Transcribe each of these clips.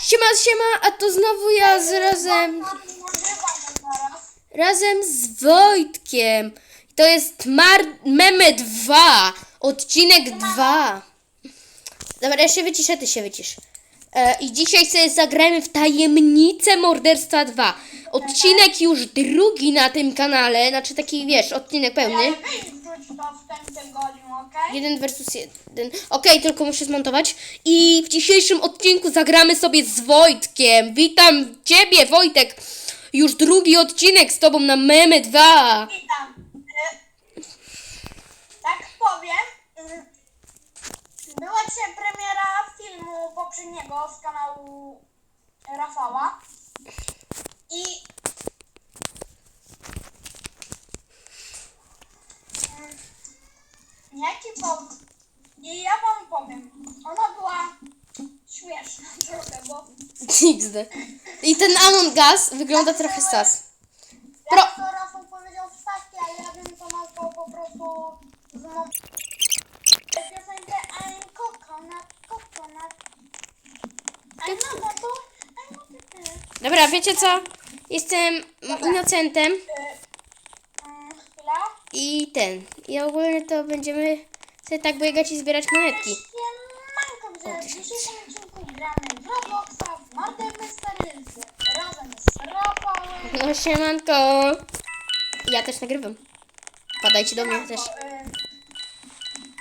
Siema, siema, a to znowu ja z razem, razem z Wojtkiem. To jest Mar Meme 2, odcinek 2. Dobra, ja się wyciszę, ty się wycisz. E, I dzisiaj sobie zagramy w Tajemnicę Morderstwa 2. Odcinek już drugi na tym kanale, znaczy taki, wiesz, odcinek pełny. To w okej? Jeden versus jeden. Okej, tylko muszę zmontować. I w dzisiejszym odcinku zagramy sobie z Wojtkiem. Witam Ciebie, Wojtek. Już drugi odcinek z Tobą na Meme 2. Witam. Y, Tak powiem, y, była dzisiaj premiera filmu poprzedniego z kanału Rafała. I Jaki powód? I ja wam powiem, ona była śmieszna trochę, bo XD. I ten Among Us wygląda trochę sas. Pro- Jak to Rafał powiedział w stawki, ale ja bym to nazwał po prostu z mą... piosenkę I'm coconut, coconut. I'm not a fool, I'm not a. Dobra, wiecie co? Jestem inocentem Y, mm, Chwila. i ten. I ogólnie to będziemy sobie tak biegać i zbierać monetki. Że w dzisiejszym odcinku gramy w Robloxa razem z Rafałem. No siemanko. Ja też nagrywam. Padajcie do mnie też.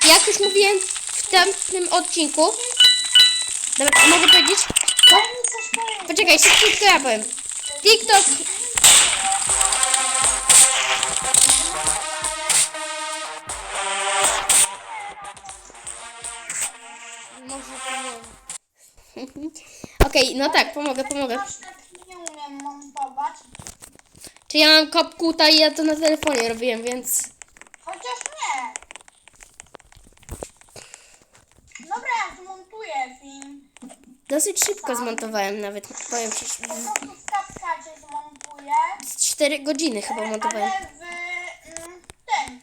Jak już mówiłem w tamtym odcinku. Dobra, mogę powiedzieć? Daj mi coś powiedzieć. Poczekaj, szybciutko ja powiem. TikTok. Może pomogę. Okej, no tak, pomogę, pomogę. Tak nie umiem montować. Czy ja mam kopkuta i ja to na telefonie robiłem, więc... Chociaż nie. Dobra, ja zmontuję film. Dosyć szybko zmontowałem nawet, powiem ci. Po prostu w kapkacie zmontuję. Z 4 godziny chyba montowałem. Ale w mm, tym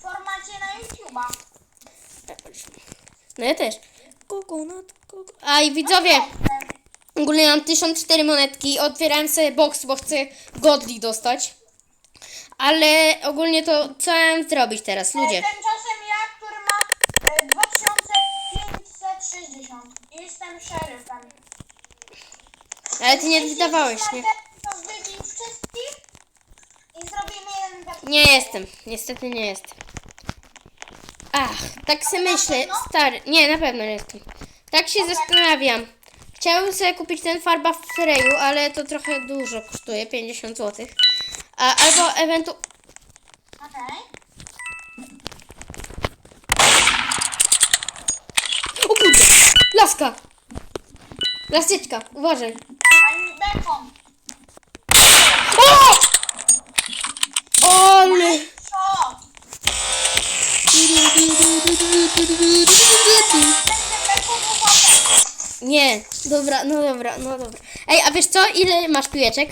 formacie na YouTube'a. No ja też. Kokonat, koko... A i widzowie, ogólnie mam 1004 monetki. Otwierałem sobie box, bo chcę godli dostać. Ale ogólnie to co mam zrobić teraz, ludzie? Tymczasem ja, który ma e, 2560 i jestem szeryfem. Ale ty nie wydawałeś, nie? Wybił wszystkich i zrobimy jeden taki. Nie jestem, niestety nie jestem. Ach, tak se myślę, stary. Nie, na pewno nie jestem. Tak się zastanawiam. Chciałbym sobie kupić ten farba w Freju, ale to trochę dużo kosztuje, 50 zł. A, albo ewentu... Okej. O kurde! Laska! Laseczka, uważaj. Ani bekon. O! Ale... Co? Będzie bekon potem. Nie, dobra, no dobra, no dobra. Ej, a wiesz co? Ile masz piłeczek?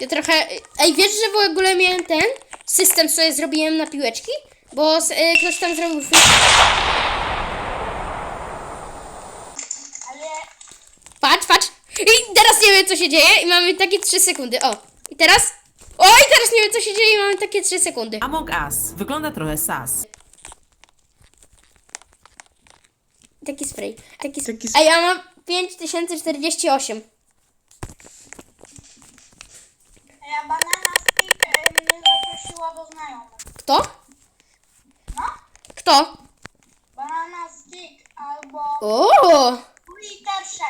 Ja trochę... Ej, wiesz, że w ogóle miałem ten system sobie zrobiłem na piłeczki? Bo s- y, ktoś tam zrobił... Patrz, patrz! I teraz nie wiem, co się dzieje i mamy takie 3 sekundy. O, i teraz... O, i teraz nie wiem, co się dzieje i mamy takie 3 sekundy. Among Us. Wygląda trochę sas. Taki spray. Taki spray. Taki A ja mam 5048. ja banana stick mnie zaprosiła do znajomych. Kto? No? Kto? Banana stick albo O, liter 6.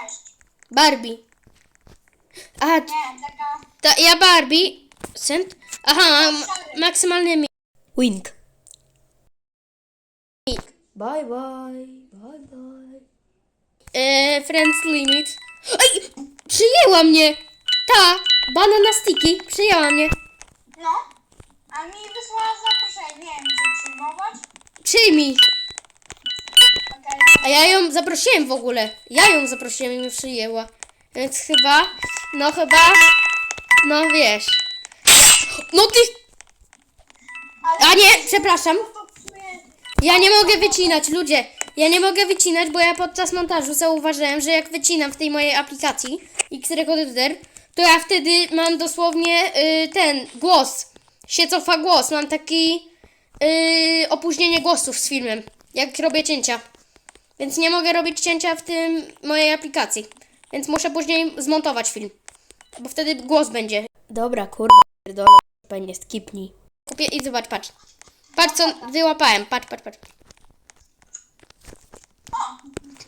Barbie. A, Nie, taka... to ja Barbie. Send? Aha, m- maksymalny mi. Wink. Bye bye, bye bye. Eee, friends limit. Ej, przyjęła mnie! Ta, banana sticky, przyjęła mnie. No. A mi wysłała zaproszenie. Nie wiem, czy przyjmować. Przyjmij. Okej. A ja ją zaprosiłem w ogóle. Ja ją zaprosiłem i mnie przyjęła. Więc chyba, no chyba, no wiesz. No ty, Ale a nie, przepraszam. to psuje. Ja nie mogę wycinać, ludzie. ja nie mogę wycinać, bo ja podczas montażu zauważyłem, że jak wycinam w tej mojej aplikacji X-Recorder, to ja wtedy mam dosłownie y, ten głos. Się cofa głos. Mam taki y, opóźnienie głosów z filmem, jak robię cięcia. Więc nie mogę robić cięcia w tym mojej aplikacji. Więc muszę później zmontować film. Bo wtedy głos będzie. Dobra, kurwa, pierdolę. Będzie skipnij. Kupię i zobacz, patrz. Patrz co wyłapałem. Patrz, patrz, patrz.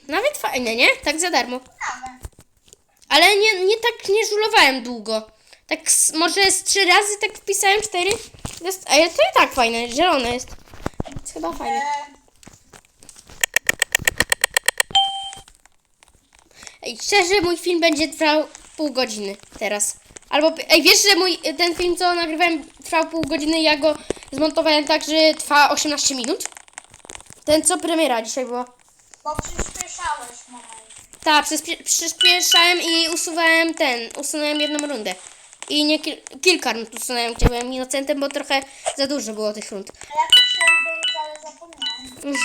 Nawet fajne, nie? Tak za darmo. Ale nie, nie tak nie żulowałem długo. Tak z, może z trzy razy tak wpisałem cztery. Jest, ale to i tak fajne, zielone jest. Jest chyba fajne. Ej, szczerze, mój film będzie trwał pół godziny teraz. Albo, ej, wiesz, że mój, ten film, co nagrywałem, trwał pół godziny, ja go zmontowałem tak, że trwa 18 minut? Ten, co premiera dzisiaj była. bo przyspieszałeś moment. Tak, przyspie- przyspieszałem i usuwałem ten, usunąłem jedną rundę. I nie kil- kilka rund usunąłem, gdzie byłem inocentem, bo trochę za dużo było tych rund. A ja to chciałam powiedzieć, ale zapomniałam.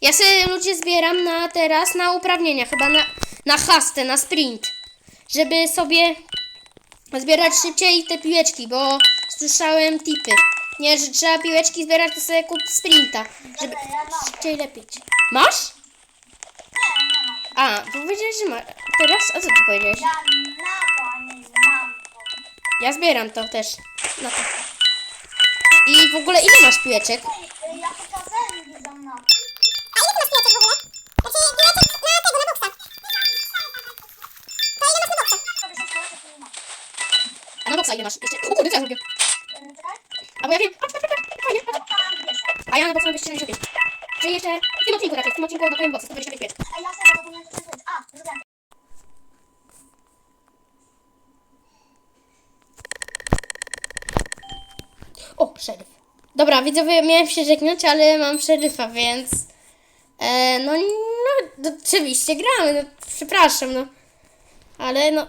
Ja sobie ludzie zbieram na teraz na uprawnienia, chyba na, na hastę, na sprint. Żeby sobie zbierać szybciej te piłeczki, bo słyszałem tipy. Nie, że trzeba piłeczki zbierać, to sobie kup sprinta. Żeby Dobra, ja mam. szybciej lepiej. Masz? Nie, nie mam. A, powiedziałeś, że masz. Teraz? A co ty powiedziałeś? Ja na to, a nie mam to. Ja zbieram to też. Na to. I w ogóle ile masz piłeczek? Ej, ja pokazałem widzom na to. A ile ty masz piłeczek w ogóle? A na boksa ile masz? Jeszcze... O kurde, co ja zrobię? A bo ja wiem. Patrz, patrz, patrz, patrz, fajnie. A ja na boksa mam 275. Czyli jeszcze w tym odcinku raczej, w tym odcinku odblokujemy boksa, 125 piłeczek. Ej, ja sobie zapomniałem coś powiedzieć. A, zrobiłem. O, szeryf. Dobra, widzowie, miałem się żegnać, ale mam szeryfa, więc... E, no, no, no, oczywiście gramy, no, przepraszam, no. Ale no,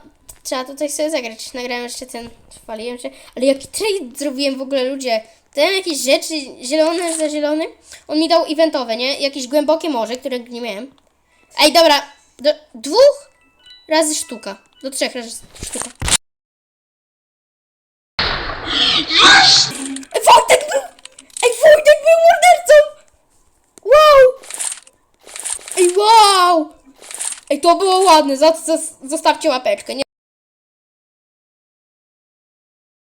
trzeba tutaj sobie zagrać. Nagrałem jeszcze ten, chwaliłem się. Ale jaki trade zrobiłem w ogóle, ludzie. Dałem jakieś rzeczy zielone za zielonym. On mi dał eventowe, nie? Jakieś głębokie morze, którego nie miałem. Ej, dobra, do dwóch razy sztuka. Do trzech razy sztuka. Ej, Wojtek był... Ej, Wojtek był mordercą! Wow! Ej, wow! Ej, to było ładne, zostawcie łapeczkę, nie?